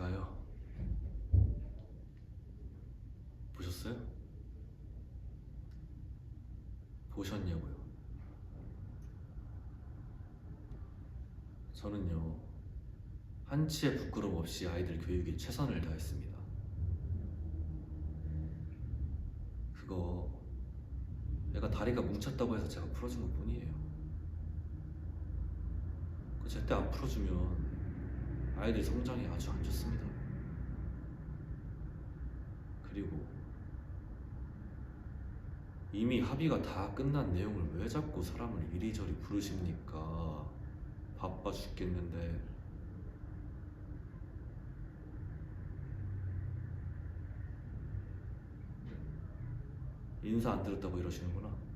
제가요. 보셨어요? 보셨냐고요? 저는요, 한치의 부끄럼 없이 아이들 교육에 최선을 다했습니다. 그거 애가 다리가 뭉쳤다고 해서 제가 풀어준 것 뿐이에요. 그 제때 안 풀어주면 아이들 성장이 아주 안 좋습니다. 그리고 이미 합의가 다 끝난 내용을 왜 자꾸 사람을 이리저리 부르십니까? 바빠 죽겠는데. 인사 안 들었다고 이러시는구나.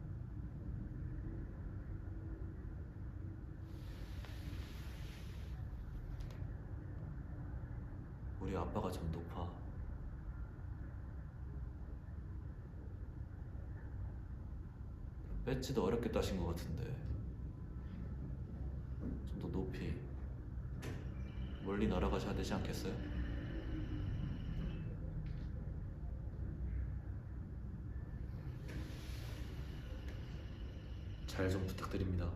우리 아빠가 좀 높아. 배지도 어렵게 따신 것 같은데 좀 더 높이 멀리 날아가셔야 되지 않겠어요? 잘 좀 부탁드립니다.